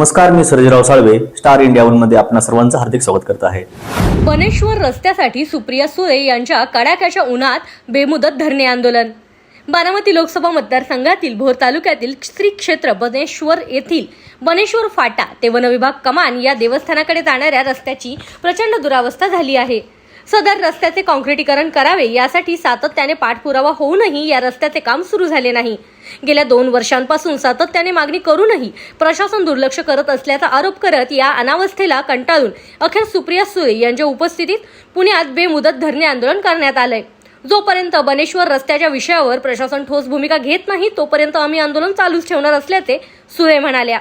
नमस्कार मी Sarjerao Salve star India वनमध्ये आपणा सर्वांचं हार्दिक स्वागत करत आहे. बनेश्वर रस्त्यासाठी सुप्रिया सुळे यांच्या कडाक्याच्या उन्हात बेमुदत धरणे आंदोलन. बारामती लोकसभा मतदारसंघातील भोर तालुक्यातील श्री क्षेत्र बनेश्वर येथील बनेश्वर फाटा ते वनविभाग कमान या देवस्थानाकडे जाणाऱ्या रस्त्याची प्रचंड दुरावस्था झाली आहे. सदर रस्त्याचे काँक्रिटीकरण करावे यासाठी सातत्याने पाठपुरावा होऊनही या रस्त्याचे काम सुरू झाले नाही. गेल्या दोन वर्षांपासून सातत्याने मागणी करूनही प्रशासन दुर्लक्ष करत असल्याचा आरोप करत या अनावस्थेला कंटाळून अखेर सुप्रिया सुळे यांच्या उपस्थितीत पुण्यात बेमुदत धरणे आंदोलन करण्यात आलंय जोपर्यंत बनेश्वर रस्त्याच्या विषयावर प्रशासन ठोस भूमिका घेत नाही तोपर्यंत आम्ही आंदोलन चालूच ठेवणार असल्याचे सुळे म्हणाल्या.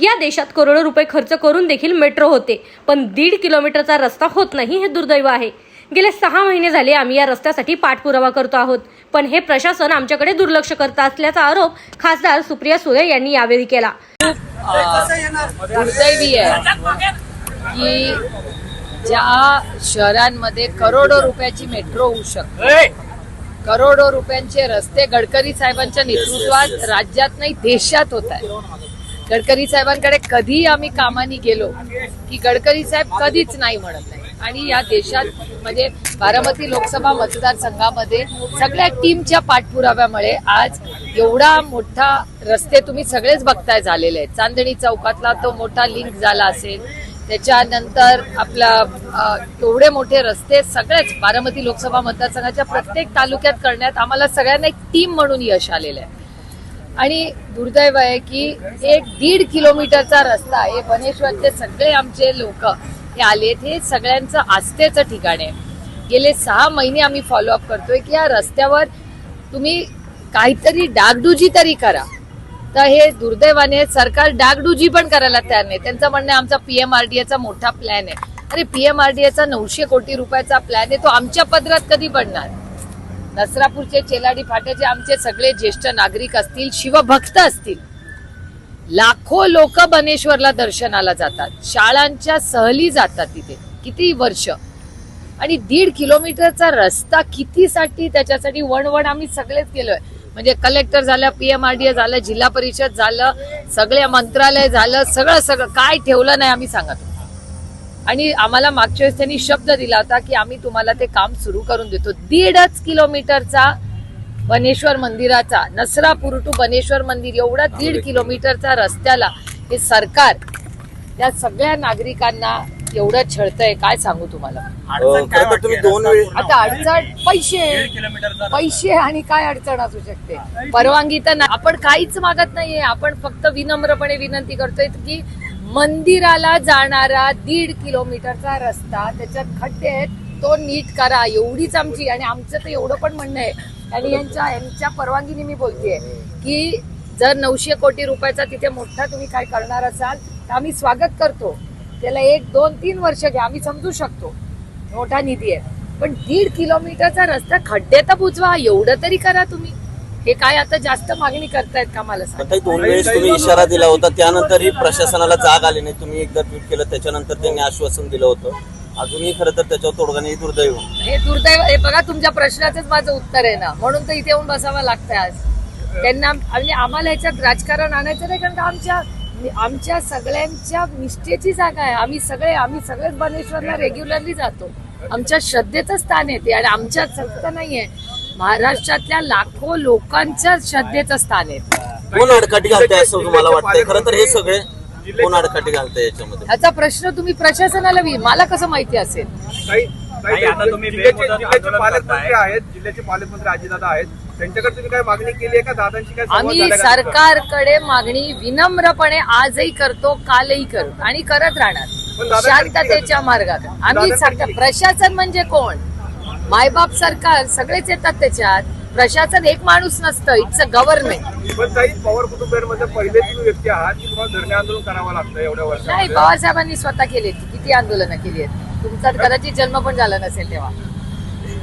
या देशात करोडो रुपये खर्च करून देखील मेट्रो होते. पण दीड किलोमीटरचा रस्ता होत नाही हे दुर्दैव आहे. गेले सहा महिने झाले आम्ही या रस्त्यासाठी पाठपुरावा करतो आहोत. पण हे प्रशासन आमच्याकडे दुर्लक्ष करत असल्याचा आरोप खासदार सुप्रिया सुळे यांनी यावेळी केला. दुर्दैवी आहे की ज्या शहरांमध्ये करोडो रुपयाची मेट्रो होऊ शकते करोडो रुपयांचे रस्ते गडकरी साहेबांच्या नेतृत्वात राज्यात नाही देशात होत आहे. गडकरी साहेबांकडे कधी आम्ही कामानी गेलो की गडकरी साहेब कधीच नाही म्हणत नाही आणि या देशात म्हणजे बारामती लोकसभा मतदारसंघामध्ये सगळ्या टीमच्या पाठपुराव्यामुळे आज एवढा मोठा रस्ते तुम्ही सगळेच बघताय झालेले आहेत. चांदणी चौकातला तो मोठा लिंक झाला असेल. त्याच्यानंतर आपला एवढे मोठे रस्ते सगळेच बारामती लोकसभा मतदारसंघाच्या प्रत्येक तालुक्यात करण्यात आम्हाला सगळ्यांना एक टीम म्हणून यश आलेलं आहे. आणि दुर्दैव आहे की एक दीड किलोमीटरचा रस्ता हे बनेश्वरचे सगळे आमचे लोक हे आलेत हे सगळ्यांचं आस्थेचं ठिकाण आहे. गेले सहा महिने आम्ही फॉलोअप करतोय की या रस्त्यावर तुम्ही काहीतरी डागडुजी तरी करा. तर हे दुर्दैवाने सरकार डागडुजी पण करायला तयार नाही. त्यांचं म्हणणं आहे आमचा पीएमआरडीएचा मोठा प्लॅन आहे. अरे पीएमआरडीएचा नऊशे कोटी रुपयाचा प्लॅन आहे. तो आमच्या पदरात कधी पडणार नसरापूरचे चेलाडी फाट्याचे आमचे सगळे ज्येष्ठ नागरिक असतील शिवभक्त असतील. लाखो लोक बनेश्वरला दर्शनाला जातात. शाळांच्या सहली जातात तिथे. किती वर्ष? आणि दीड किलोमीटरचा रस्ता कितीसाठी त्याच्यासाठी वणवण आम्ही सगळेच केलोय. म्हणजे कलेक्टर झालं पीएमआरडीए झालं जिल्हा परिषद झालं सगळे मंत्रालय झालं सगळं सगळं. काय ठेवलं नाही आम्ही सांगत आणि आम्हाला मागच्या वेळेस त्यांनी शब्द दिला होता की आम्ही तुम्हाला ते काम सुरू करून देतो. दीडच किलोमीटरचा बनेश्वर मंदिराचा नसरापूर टू बनेश्वर मंदिर एवढा दीड किलोमीटरचा रस्त्याला हे सरकार त्या सगळ्या नागरिकांना एवढं छळतंय काय सांगू तुम्हाला? खरं तर तुम्ही दोन वेळी आता अडचण पैसे पैसे आणि काय अडचण असू शकते? परवानगी तर नाही आपण काहीच मागत नाहीये. आपण फक्त विनम्रपणे विनंती करतोय की मंदिराला जाणारा दीड किलोमीटरचा रस्ता त्याच्यात खड्डे आहेत तो नीट करा. एवढीच आमची आणि आमचं तर एवढं पण म्हणणं आहे. आणि यांच्या यांच्या परवानगीने मी बोलतेय की जर नऊशे कोटी रुपयाचा तिथे मोठा तुम्ही काय करणार असाल तर आम्ही स्वागत करतो. त्याला एक दोन तीन वर्ष घ्या आम्ही समजू शकतो. मोठा निधी आहे. पण दीड किलोमीटरचा रस्ता खड्डे तर बुजवा एवढं तरी करा तुम्ही. हे काय आता जास्त मागणी करतायत का मला सांगा? दोन वेळेस तुम्ही इशारा दिला होता त्यानंतरही प्रशासनाला जाग आली नाही तुम्ही एकदा ट्विट केलं त्याच्यानंतर त्यांनी आश्वासन दिलं होतं. अजूनही खरं तर त्याच्यावर तोडगा नाही दुर्दैव. हे दुर्दैव हे बघा तुमच्या प्रश्नाचंच माझं उत्तर आहे ना. म्हणून तर इथे येऊन बसावं लागतंय आज. त्यांना म्हणजे आम्हाला ह्याच्यात राजकारण आणायचं नाही कारण का आमच्या आमच्या सगळ्यांच्या निष्ठेची जागा आहे. आम्ही सगळे आम्ही सगळेच बनेश्वरला रेग्युलरली जातो. आमच्या श्रद्धेचं स्थान येते आणि आमच्या फक्त नाहीये. महाराष्ट्रातल्या लाखो लोकांच्या श्रद्धेचं स्थान आहे. कोण अडकाटी घालतंय असं तुम्हाला वाटतंय? खरं तर हे सगळे कोण अडकाटी घालतंय याच्यामध्ये? ह्याचा प्रश्न तुम्ही प्रशासनाला वि- मला कसं माहिती असेल? काही नाही, काही आता तुम्ही जिल्ह्याचे बेमुदत जिल्ह्याचे आंदोलन पालकमंत्री करताय. आहेत जिल्ह्याचे पालकमंत्री अजितदादा आहेत. त्यांच्याकडे तुम्ही काय मागणी केली आहे का? दादांची काय संवाद आम्ही झालाय का? तुमचा? सरकारकडे मागणी विनम्रपणे आजही करतो कालही करू आणि करत राहणार. शांततेच्या मार्गात. आम्ही सांगतो प्रशासन म्हणजे कोण? मायबाप सरकार सगळेच येतात त्याच्यात. प्रशासन एक माणूस नसतं इट्स अ गव्हर्नमेंट पण काही पवार कुटुंबियांमध्ये पहिले तुम्ही व्यक्ती आहात की तुम्हाला धरणे आंदोलन करावं लागतं एवढ्या नाही वर्षामध्ये पवार साहेबांनी स्वतः केली किती आंदोलनं केली आहेत? तुमचा कदाचित जन्म पण झाला नसेल तेव्हा.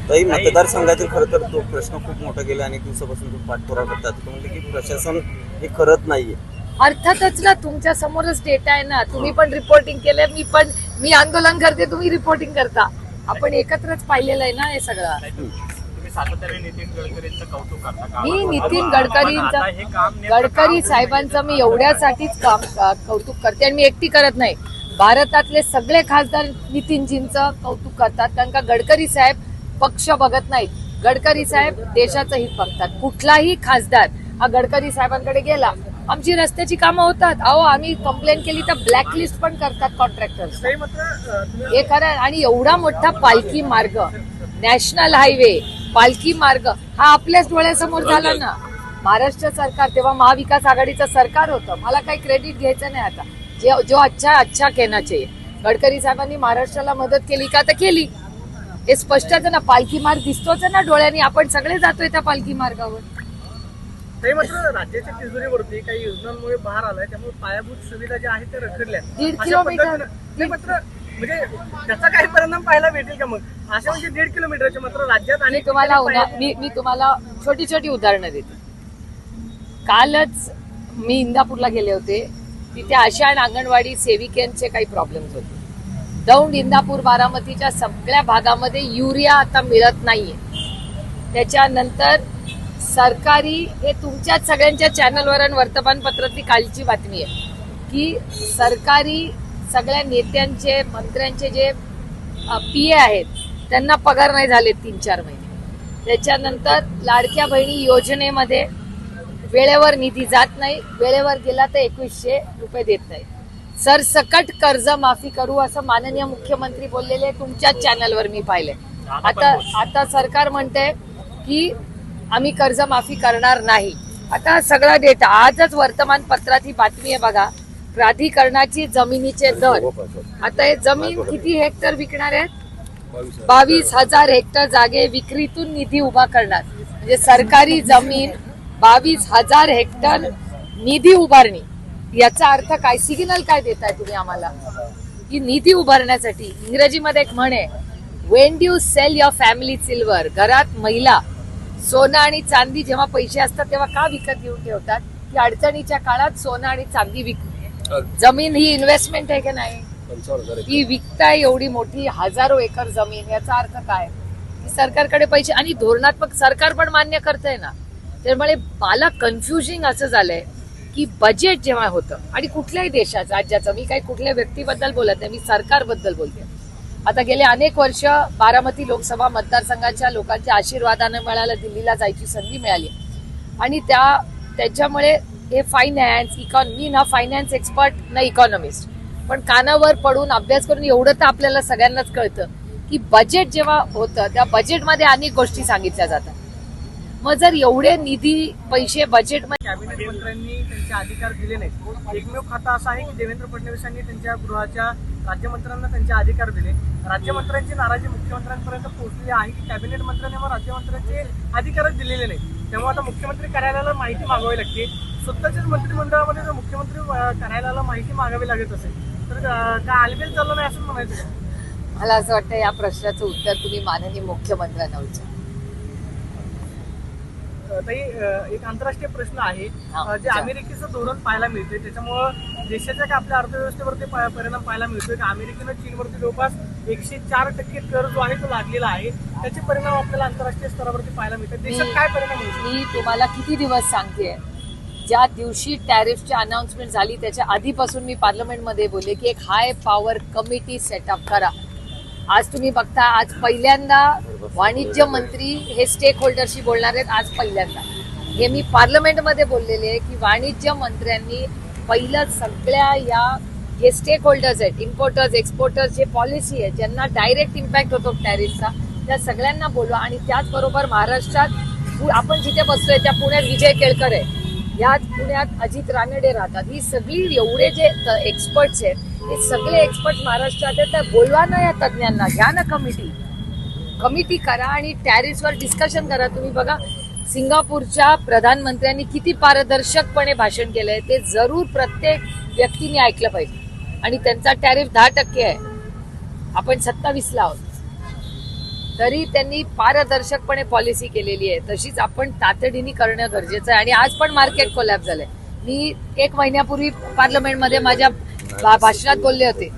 ताई मतदारसंघातील खरं तर तो प्रश्न खूप मोठा गेला अनेक दिवसापासून तो पाठपुरावा करतात. ते म्हणले की प्रशासन हे करत नाहीये. अर्थातच ना तुमच्या समोरच डेटा आहे ना. तुम्ही पण रिपोर्टिंग केलंय मी पण मी आंदोलन करते तुम्ही रिपोर्टिंग करता. आपण एकत्रच पाहिलेलं आहे ना हे सगळं. तुम्ही सातत्याने नितीन गडकरींचं कौतुक करता का? मी नितीन पण आता हे काम गडकरींचं नेमकं गडकरी साहेबांचं मी एवढ्यासाठीच काम अ, कौतुक करते आणि मी एकटी करत नाही. भारतातले सगळे खासदार नितीनजींचं कौतुक करतात कारण का गडकरी साहेब पक्ष बघत नाहीत. गडकरी साहेब देशाचं हित बघतात. कुठलाही खासदार हा गडकरी साहेबांकडे गेला आमची रस्त्याची कामं होतात. अहो आम्ही कंप्लेंट केली तर ब्लॅकलिस्ट पण करतात कॉन्ट्रॅक्टर्स तुम्ही हे खरं आहे. आणि एवढा मोठा पालखी मार्ग नॅशनल हायवे पालखी मार्ग हा आपल्याच डोळ्यासमोर झाला ना. महाराष्ट्र सरकार तेव्हा महाविकास आघाडीचं सरकार होतं. मला काही क्रेडिट घ्यायचं नाही आता. जे जो अच्छा अच्छा कहना चाहिए गडकरी साहेबांनी महाराष्ट्राला मदत केली का तर केली. हे स्पष्टच ना पालखी मार्ग दिसतोच ना डोळ्यांनी. आपण सगळे जातोय त्या पालखी मार्गावर. तरी मात्र राज्याच्या तिजोरीवरती काही योजनांमुळे भार आलाय. त्यामुळे पायाभूत सुविधा ज्या आहेत त्या रखडल्या. दीड अशा किलोमीटर. पद्धतीनं- नाही मात्र म्हणजे त्याचा काही परिणाम पाहायला भेटेल का मग? अशा म्हणजे दीड किलोमीटरचे मात्र राज्यात मी आणि तुम्हाला उदा- मी मी तुम्हाला छोटी छोटी उदाहरणं देते. कालच मी इंदापूरला गेले होते. तिथे आशा आणि अंगणवाडी सेविकांचे काही प्रॉब्लेम्स होते. दौंड इंदापूर बारामतीच्या सगळ्या भागामध्ये युरिया आता मिळत नाहीये. त्याच्यानंतर सरकारी हे तुमच्याच सगळ्यांच्या चॅनलवर आणि वर्तमानपत्रातली कालची बातमी आहे की सरकारी सगळ्या नेत्यांचे मंत्र्यांचे जे पी ए आहेत त्यांना पगार नाही झाले तीन चार महिने. त्याच्यानंतर लाडक्या बहिणी योजनेमध्ये वेळेवर निधी जात नाही वेळेवर गेला तर एकवीसशे रुपये देत नाही. सरसकट कर्ज माफी करू असं माननीय मुख्यमंत्री बोललेले तुमच्याच चॅनलवर मी पाहिले आता आता सरकार म्हणते की आम्ही कर्ज माफी करणार नाही. आता सगळा डेटा आजच वर्तमानपत्रात ही बातमी आहे बघा. प्राधिकरणाची जमिनीचे दर. आता हे जमीन किती हेक्टर विकणार आहेत? बावीस हजार. हेक्टर जागे विक्रीतून निधी उभा करणार. म्हणजे सरकारी जमीन बावीस हजार हेक्टर निधी उभारणी. याचा अर्थ काय? सिग्नल काय देताय तुम्ही आम्हाला? की निधी उभारण्यासाठी इंग्रजीमध्ये एक म्हण आहे when do sell your family silver घरात महिला सोनं आणि चांदी जेव्हा पैसे असतात तेव्हा का विकत घेऊन ठेवतात? की अडचणीच्या काळात सोनं आणि चांदी विकू जमीन ही इन्व्हेस्टमेंट आहे की नाही? ही विकताय एवढी मोठी हजारो एकर जमीन याचा अर्थ काय? की सरकारकडे पैसे आणि धोरणात्मक सरकार पण मान्य करतंय ना. त्यामुळे मला कन्फ्युजिंग असं झालंय की बजेट जेव्हा होतं आणि कुठल्याही देशाचं राज्याचं मी काही कुठल्या व्यक्तीबद्दल बोलत नाही मी सरकारबद्दल बोलते. आता गेले अनेक वर्ष बारामती लोकसभा मतदारसंघाच्या लोकांच्या आशीर्वादानं मिळाला दिल्लीला जायची संधी मिळाली. आणि त्या त्याच्यामुळे हे फायनान्स इकॉन मी ना फायनान्स एक्सपर्ट ना इकॉनॉमिस्ट पण कानावर पडून अभ्यास करून एवढं तर आपल्याला सगळ्यांनाच कळतं की बजेट जेव्हा होतं त्या बजेटमध्ये अनेक गोष्टी सांगितल्या जातात. मग जर एवढे निधी पैसे बजेटमध्ये कॅबिनेट मंत्र्यांनी त्यांचे अधिकार दिले नाहीत. एकमेव खाता असं आहे की देवेंद्र फडणवीसांनी त्यांच्या गृहाच्या राज्यमंत्र्यांना त्यांचे अधिकार दिले. राज्यमंत्र्यांची नाराजी मुख्यमंत्र्यांपर्यंत पोहोचली आहे की कॅबिनेट मंत्र्यांनी मग राज्यमंत्र्यांचे अधिकारच दिलेले नाही त्यामुळे आता मुख्यमंत्री कार्यालयाला माहिती मागावी लागते. स्वतःच्याच मंत्रिमंडळामध्ये जर मुख्यमंत्री कार्यालयाला माहिती मागावी लागत असेल तर काय आलबेल चाललं नाही असं म्हणायचं? मला असं वाटतं या प्रश्नाचं उत्तर तुम्ही माननीय मुख्यमंत्र्यांना विचारा. ताई एक आंतरराष्ट्रीय प्रश्न आहे. जे. अमेरिकेचं धोरण पाहायला मिळते त्याच्यामुळं देशाच्या काय आपल्या अर्थव्यवस्थेवरती परिणाम पाहायला मिळतोय की? अमेरिकेनं चीनवरती जवळपास एकशे चार टक्के कर जो आहे तो लागलेला आहे. त्याचे परिणाम आपल्याला आंतरराष्ट्रीय स्तरावरती पाहायला मिळतात. देशात काय परिणाम होईल? मी तुम्हाला किती दिवस सांगते? ज्या दिवशी टॅरिफची अनाउन्समेंट झाली त्याच्या आधीपासून मी पार्लमेंटमध्ये बोलले की एक हाय पॉवर कमिटी सेटअप करा. आज तुम्ही बघता आज पहिल्यांदा वाणिज्य मंत्री हे स्टेक होल्डरशी बोलणार आहेत आज पहिल्यांदा. हे मी पार्लमेंटमध्ये बोललेले आहे की वाणिज्य मंत्र्यांनी पहिलं सगळ्या या जे स्टेक होल्डर्स आहेत इम्पोर्टर्स एक्सपोर्टर्स जे पॉलिसी आहे ज्यांना डायरेक्ट इम्पॅक्ट होतो टॅरिफचा त्या सगळ्यांना बोलवा. आणि त्याचबरोबर महाराष्ट्रात पु- आपण जिथे बसतोय त्या पुण्यात विजय केळकर आहे. याच पुण्यात अजित रानडे राहतात. ही सगळी एवढे जे एक्सपर्ट्स आहेत हे सगळे एक्सपर्ट महाराष्ट्रात आहेत. तर बोलवा ना या तज्ज्ञांना. घ्या ना कमिटी कमिटी करा आणि टॅरिसवर डिस्कशन करा. तुम्ही बघा सिंगापूरच्या प्रधानमंत्र्यांनी किती पारदर्शकपणे भाषण केलंय ते जरूर प्रत्येक व्यक्तीने ऐकलं पाहिजे. आणि त्यांचा टॅरिफ दहा टक्के आहे. आपण सत्तावीसला आहोत. तरी त्यांनी पारदर्शकपणे पॉलिसी केलेली आहे. तशीच आपण तातडीने करणं गरजेचं आहे. आणि आज पण मार्केट कोलॅप झालंय. मी एक महिन्यापूर्वी पार्लमेंटमध्ये माझ्या भाषणात बोलले होते.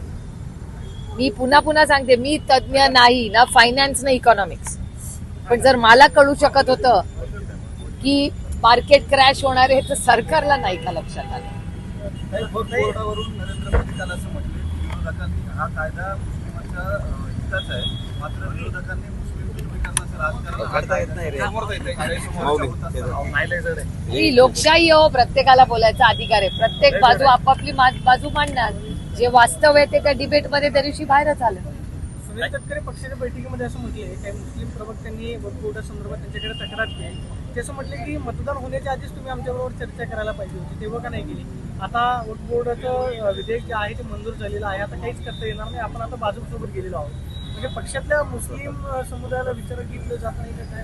मी पुन्हा पुन्हा सांगते मी तज्ज्ञ नाही ना फायनान्स ना इकॉनॉमिक्स पण जर मला कळू शकत होतं की मार्केट क्रॅश होणार आहे तर सरकारला नाही का लक्षात आलं? हा हा. ही लोकशाही हो प्रत्येकाला बोलायचा अधिकार आहे. प्रत्येक बाजू आपापली मा- बाजू मांडणार. जे वास्तव आहे ते त्या डिबेटमध्ये त्या दिवशी बाहेरच आलं. सुनील तटकरे पक्षाच्या बैठकीमध्ये असं म्हटले काही मुस्लिम प्रवक्त्यांनी वक्फ संदर्भात त्यांच्याकडे तक्रार केली ते असं म्हटले की मतदान होण्याच्या आधीच तुम्ही आमच्याबरोबर चर्चा करायला पाहिजे होती तेव्हा का नाही केली? आता वक्फ बोर्डाचं अं, विधेयक जे आहे ते मंजूर झालेलं आहे आता काहीच करता येणार नाही आपण आता भाजपसोबत गेलेलो आहोत. म्हणजे पक्षातल्या मुस्लिम समुदायाला विचार घेतलं जात नाही का काय?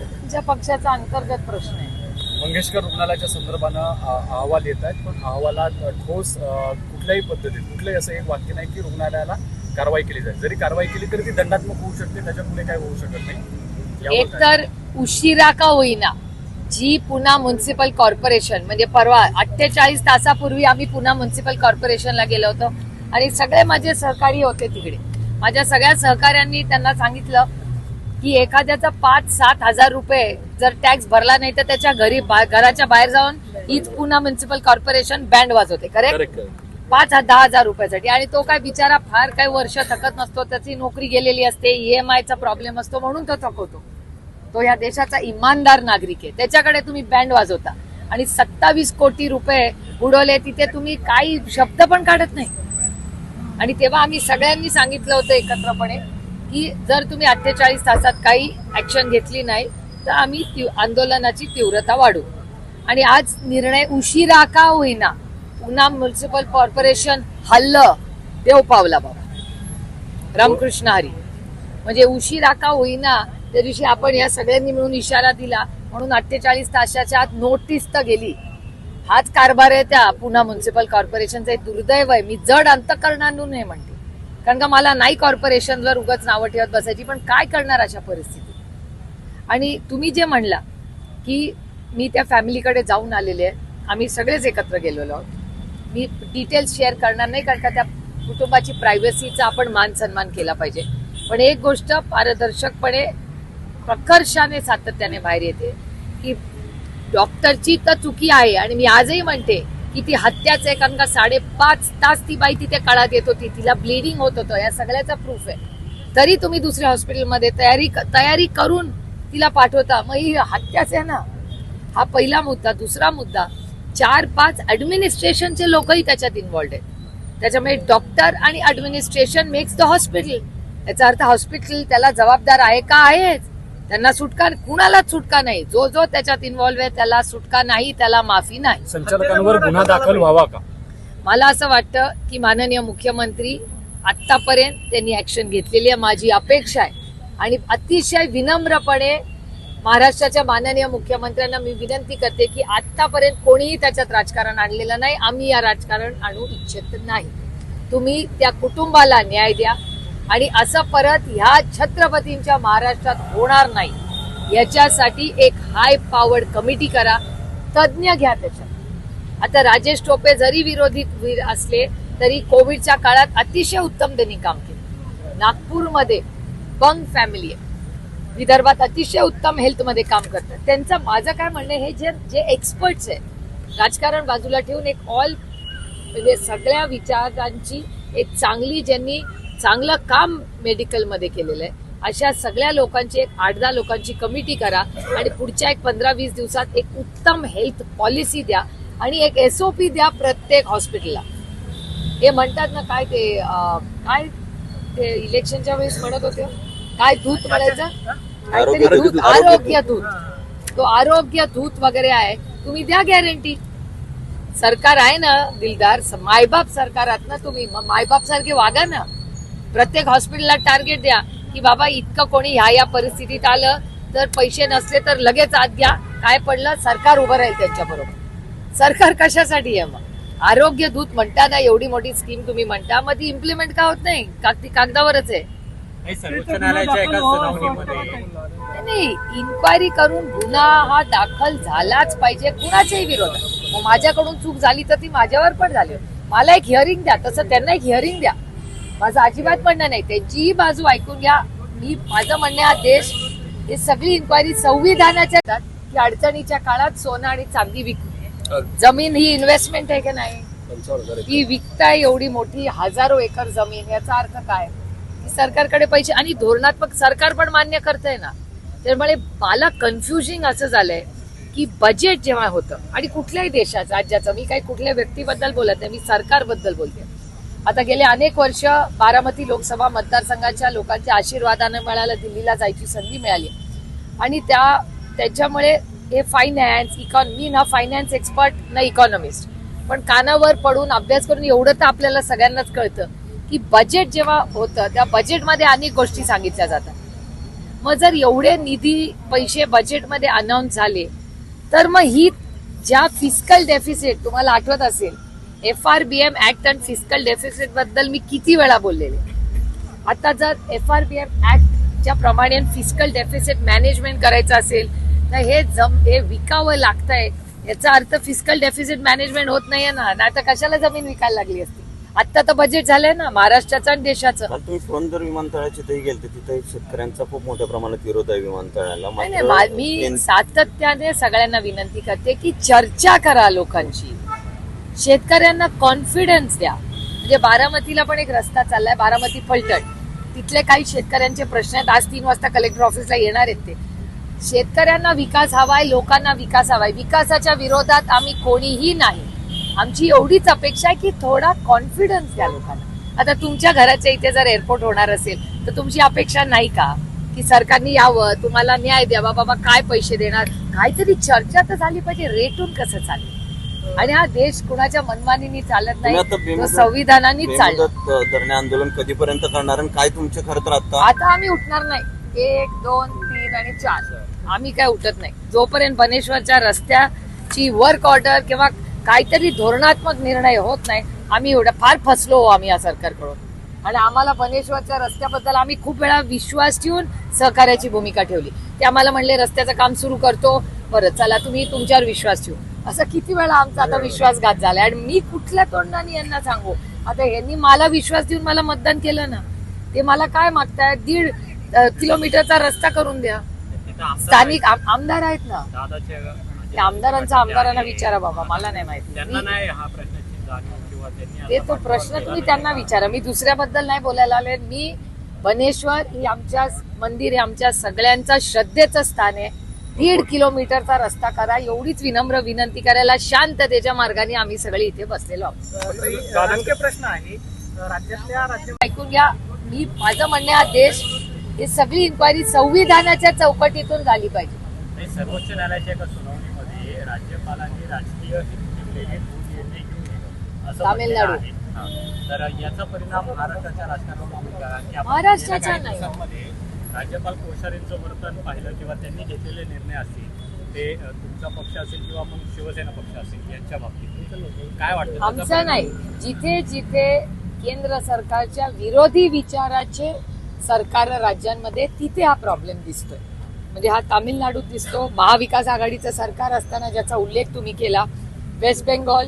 तुमच्या पक्षाचा अंतर्गत प्रश्न आहे. मंगेशकर रुग्णालयाच्या संदर्भानं अहवाल येत आहेत पण अहवालात ठोस कुठल्याही पद्धतीत कुठलंही असं एक वाक्य नाही की रुग्णालयाला कारवाई केली जाईल. जरी कारवाई केली तरी ती दंडात्मक होऊ शकते त्याच्या पुढे काय होऊ शकत नाही. एक? तर उशिरा का होईना जी पुन्हा म्युन्सिपल कॉर्पोरेशन म्हणजे परवा अठ्ठेचाळीस तासापूर्वी आम्ही पुन्हा म्युन्सिपल कॉर्पोरेशनला गेलो होतो. आणि सगळे माझे सहकारी होते तिकडे. माझ्या सगळ्या सहकाऱ्यांनी त्यांना सांगितलं की एखाद्याचा पाच सात हजार रुपये जर टॅक्स भरला नाही तर त्याच्या घरी घराच्या बाहेर जाऊन हीच पुन्हा म्युन्सिपल कॉर्पोरेशन बँड वाजवते. करेक्ट. पाच हजार दहा हजार रुपयासाठी. आणि तो काय बिचारा फार काही वर्ष थकत नसतो त्याची नोकरी गेलेली असते ईएमआय चा प्रॉब्लेम असतो म्हणून तो थकवतो. तो या देशाचा इमानदार नागरिक आहे. त्याच्याकडे तुम्ही बँड वाजवता. आणि सत्तावीस कोटी रुपये उडवले तिथे तुम्ही काही शब्द पण काढत नाही. आणि तेव्हा आम्ही सगळ्यांनी सांगितलं होतं एकत्रपणे की जर तुम्ही अठ्ठेचाळीस तासात काही ऍक्शन घेतली नाही तर आम्ही आंदोलनाची तीव्रता वाढू आणि आज निर्णय उशिरा का होईना पुन्हा म्युन्सिपल कॉर्पोरेशन हल्लं देव पावला बाबा. रामकृष्ण हरी. म्हणजे उशिरा का होईना त्या दिवशी आपण या सगळ्यांनी मिळून इशारा दिला म्हणून अठ्ठेचाळीस तासाच्या आत नोटीस तर गेली. हाच कारभार आहे त्या पुन्हा म्युन्सिपल कॉर्पोरेशनचं एक दुर्दैव आहे. मी जड अंतकरणातून हे म्हणते. कारण का मला नाही कॉर्पोरेशनवर उगाच नावं ठेवत बसायची पण काय करणार अशा परिस्थितीत? आणि तुम्ही जे म्हणला की मी त्या फॅमिलीकडे जाऊन आलेले आहे. आम्ही सगळेच एकत्र गेलेलो आहोत. मी डिटेल्स शेअर करणार नाही कारण का त्या कुटुंबाची प्रायव्हसीचा आपण मान सन्मान केला पाहिजे. पण एक गोष्ट पारदर्शकपणे प्रकर्षाने सातत्याने बाहेर येते की डॉक्टरची तर चुकी आहे आणि मी आजही म्हणते की ती हत्याच आहे कारण का साडेपाच तास ती बाई तिथे काळात येत होती. तिला ब्लिडिंग होत होतं. या सगळ्याचा प्रूफ आहे. तरी तुम्ही दुसऱ्या हॉस्पिटलमध्ये तयारी तयारी करून तिला पाठवता. मग ही हत्याच आहे ना. हा पहिला मुद्दा. दुसरा मुद्दा चार पाच ऍडमिनिस्ट्रेशनचे लोकही त्याच्यात इन्व्हॉल्ड आहेत. त्याच्यामुळे डॉक्टर आणि ऍडमिनिस्ट्रेशन मेक्स द हॉस्पिटल याचा अर्थ हॉस्पिटल त्याला जबाबदार आहे का आहेच? त्यांना सुटका कुणालाच सुटका नाही? जो जो त्याच्यात इन्व्हॉल्व आहे त्याला सुटका नाही त्याला माफी नाही. संचालकांवर गुन्हा दाखल व्हावा का? मला असं वाटतं की माननीय मुख्यमंत्री आतापर्यंत त्यांनी ऍक्शन घेतलेली आहे. माझी अपेक्षा आहे. आणि अतिशय विनम्रपणे महाराष्ट्राच्या माननीय मुख्यमंत्र्यांना मी विनंती करते की आतापर्यंत कोणीही त्याच्यात राजकारण आणलेलं नाही. आम्ही या राजकारण आणू इच्छित नाही. तुम्ही त्या कुटुंबाला न्याय द्या. आणि असं परत ह्या छत्रपतींच्या महाराष्ट्रात होणार नाही याच्यासाठी एक हाय पॉवर्ड कमिटी करा. तज्ज्ञ घ्या त्याच्यात. आता राजेश टोपे जरी विरोधी वीर असले तरी कोविडच्या काळात अतिशय उत्तम त्यांनी काम केलं. नागपूरमध्ये बंग फॅमिली आहे. विदर्भात अतिशय उत्तम हेल्थमध्ये काम करतात. त्यांचं माझं काय म्हणणं हे जे जे एक्सपर्ट्स आहे राजकारण बाजूला ठेवून एक ऑल म्हणजे सगळ्या विचारांची एक चांगली ज्यांनी चांगलं काम मेडिकलमध्ये केलेलं आहे अशा सगळ्या लोकांची एक आठ दहा लोकांची कमिटी करा आणि पुढच्या एक पंधरा वीस दिवसात एक उत्तम हेल्थ पॉलिसी द्या आणि एक एसओपी द्या प्रत्येक हॉस्पिटलला हे म्हणतात ना काय ते काय ते इलेक्शनच्या वेळेस म्हणत होते? काय दूत म्हणायचं? काहीतरी आरोग्य दूत दूत, आरोग्य दूत तो आरोग्य दूत वगैरे आहे. तुम्ही द्या गॅरंटी सरकार आहे ना दिलदार. मायबाप सरकार आहात ना तुम्ही. मग मायबाप सारखे वागा ना. प्रत्येक हॉस्पिटलला टार्गेट द्या. की बाबा इतकं कोणी ह्या या परिस्थितीत आलं तर पैसे नसले तर लगेच आत घ्या. काय पडलं? सरकार उभं राहील त्यांच्या बरोबर सरकार कशासाठी आहे मग? आरोग्य दूत म्हणता ना एवढी मोठी स्कीम तुम्ही म्हणता. मग ती इम्प्लिमेंट का होत नाही? कागदी कागदावरच आहे. सर्वोच्च न्यायालयाच्या एका सुनावणीमध्ये. नाही, नाही. इन्क्वायरी करून गुन्हा हा दाखल झालाच पाहिजे. कुणाच्याही विरोधात मग माझ्याकडून चूक झाली तर ती माझ्यावर पण झाली मला एक हिअरिंग द्या. तसं त्यांना एक हिअरिंग द्या. माझं अजिबात म्हणणं नाही. त्यांचीही बाजू ऐकून घ्या. मी माझं म्हणणं हा देश हे सगळी इन्क्वायरी संविधानाच्या की अडचणीच्या काळात सोनं आणि चांदी विकू जमीन ही इन्व्हेस्टमेंट आहे की नाही? ही विकताय एवढी मोठी हजारो एकर जमीन. याचा अर्थ काय? की सरकारकडे पैसे आणि धोरणात्मक सरकार पण मान्य करतंय ना. त्यामुळे मला कन्फ्युजिंग असं झालंय की बजेट जेव्हा होतं आणि कुठल्याही देशाचं राज्याचं मी काही कुठल्या व्यक्तीबद्दल बोलत नाही मी सरकारबद्दल बोलते. आता गेले अनेक वर्ष बारामती लोकसभा मतदारसंघाच्या लोकांच्या आशीर्वादानं मिळालं दिल्लीला जायची संधी मिळाली. आणि त्या त्याच्यामुळे हे फायनान्स इकॉन मी ना फायनान्स एक्सपर्ट ना इकॉनॉमिस्ट पण कानावर पडून अभ्यास करून एवढं तर आपल्याला सगळ्यांनाच कळतं. की बजेट जेव्हा होतं त्या बजेटमध्ये अनेक गोष्टी सांगितल्या जातात. मग जर एवढे निधी पैसे बजेटमध्ये अनाऊन्स झाले तर मग ही ज्या फिस्कल डेफिसिट तुम्हाला आठवत असेल F R B M act and fiscal डेफिसिटबद्दल मी किती वेळा बोललेले. आता जर एफ आर बी एम ऍक्टच्या प्रमाणे फिजिकल डेफिसिट मॅनेजमेंट करायचं असेल तर हे जम हे विकावं लागतंय. याचा अर्थ फिजिकल डेफिसिट मॅनेजमेंट होत नाहीये ना नाही तर कशाला जमीन विकायला लागली असती? आता तर बजेट झालंय ना महाराष्ट्राचं आणि देशाचं. काल तुम्ही पुरंदर विमानतळाच्या तिथेही गेलते तिथे शेतकऱ्यांचा खूप मोठ्या प्रमाणात विरोध आहे विमानतळाला. नाही नाही मात्र मा- मी केंद्र- सातत्याने सगळ्यांना विनंती करते की चर्चा करा लोकांची. शेतकऱ्यांना कॉन्फिडन्स द्या. म्हणजे बारामतीला पण एक रस्ता चाललाय बारामती फलटण. तिथले काही शेतकऱ्यांचे प्रश्न आहेत. आज तीन वाजता कलेक्टर ऑफिसला येणार आहेत ते. शेतकऱ्यांना विकास हवाय लोकांना विकास हवाय. विकासाच्या विरोधात आम्ही कोणीही नाही. आमची एवढीच अपेक्षा आहे की थोडा कॉन्फिडन्स द्या लोकांना. आता तुमच्या घराच्या इथे जर एअरपोर्ट होणार असेल तर तुमची अपेक्षा नाही का? की सरकारने यावं तुम्हाला न्याय द्यावा बाबा काय पैसे देणार? काहीतरी चर्चा तर झाली पाहिजे रेटून कसं चालेल? आणि हा देश कुणाच्या मनमानीने चालत नाही आता तो बेमुदत- संविधानानेच चालला. बेमुदत, अ, धरणे आंदोलन कधीपर्यंत करणार आणि काय तुमचे खरं तर आता? आता आम्ही उठणार नाही. एक दोन तीन आणि चार. आम्ही काय उठत नाही. जोपर्यंत बनेश्वरच्या रस्त्याची वर्क ऑर्डर किंवा काहीतरी धोरणात्मक निर्णय होत नाही. आम्ही एवढं फार फसलो हो आम्ही या सरकारकडून. आणि आम्हाला बनेश्वरच्या रस्त्याबद्दल आम्ही खूप वेळा विश्वास ठेवून सहकार्याची भूमिका ठेवली. ते आम्हाला म्हणले रस्त्याचं काम सुरू करतो. बरं चला तुम्ही तुमच्यावर विश्वास ठेवू. असं किती वेळा आमचा आता विश्वासघात झालाय. आणि मी कुठल्या तोंडाने यांना सांगू? आता यांनी मला विश्वास देऊन मला मतदान केलं ना ते मला काय मागतायत दीड किलोमीटरचा रस्ता करून द्या. स्थानिक आम- आमदार आहेत ना. त्या आमदारांचा आमदारांना विचारा बाबा मला नाही माहिती. मी- ते तो प्रश्न तुम्ही त्यांना विचारा. मी दुसऱ्याबद्दल नाही बोलायला आले. मी बनेश्वर ही आमच्या मंदिर हे आमच्या सगळ्यांचा श्रद्धेचं स्थान आहे. दीड किलोमीटरचा रस्ता करा. एवढीच विनम्र विनंती करायला शांततेच्या मार्गाने आम्ही सगळे इथे बसलेलो आहोत. प्रश्न आहे राज्यातल्या राज्य ऐकून घ्या. मी माझं म्हणणे हा देश ही सगळी इन्क्वायरी संविधानाच्या चौकटीतून झाली पाहिजे. नाही, सर्वोच्च न्यायालयाच्या एका सुनावणीमध्ये राज्यपालांनी राजकीय दोन निर्णय असं. म्हटलेलं आहे. हा. तर याचा परिणाम महाराष्ट्राच्या राजकारणावर होईल का? की आपण महाराष्ट्राच्या गेल्या काही नाही. दिवसांमध्ये राज्यपाल कोश्यारींचं वर्तन पाहिलं किंवा त्यांनी घेतलेले निर्णय असतील ते अ, तुमचा पक्ष असेल किंवा मग शिवसेना पक्ष असेल यांच्या बाबतीत काय वाटतं त्याचा आमचं परिणाम- नाही जिथे जिथे केंद्र सरकारच्या विरोधी विचाराचे सरकार राज्यांमध्ये तिथे हा प्रॉब्लेम दिसतोय म्हणजे हा तामिळनाडूत दिसतो. महाविकास आघाडीचं सरकार असताना ज्याचा उल्लेख तुम्ही केला वेस्ट बेंगॉल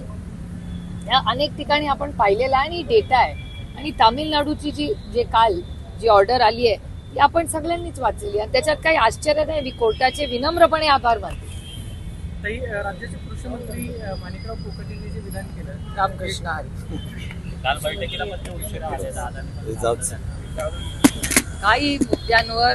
या अनेक ठिकाणी आपण पाहिलेला आहे आणि डेटा आहे. आणि तामिळनाडूची जी जे काल जी ऑर्डर आली आहे ती आपण सगळ्यांनीच वाचलेली आहे. आणि त्याच्यात काही आश्चर्य नाही मी कोर्टाचे विनम्रपणे आभार मानते. राज्याचे कृषी मंत्री माणिकराव कोकटेंनी जे विधान केलं रामकृष्ण हरी. काही मुद्द्यांवर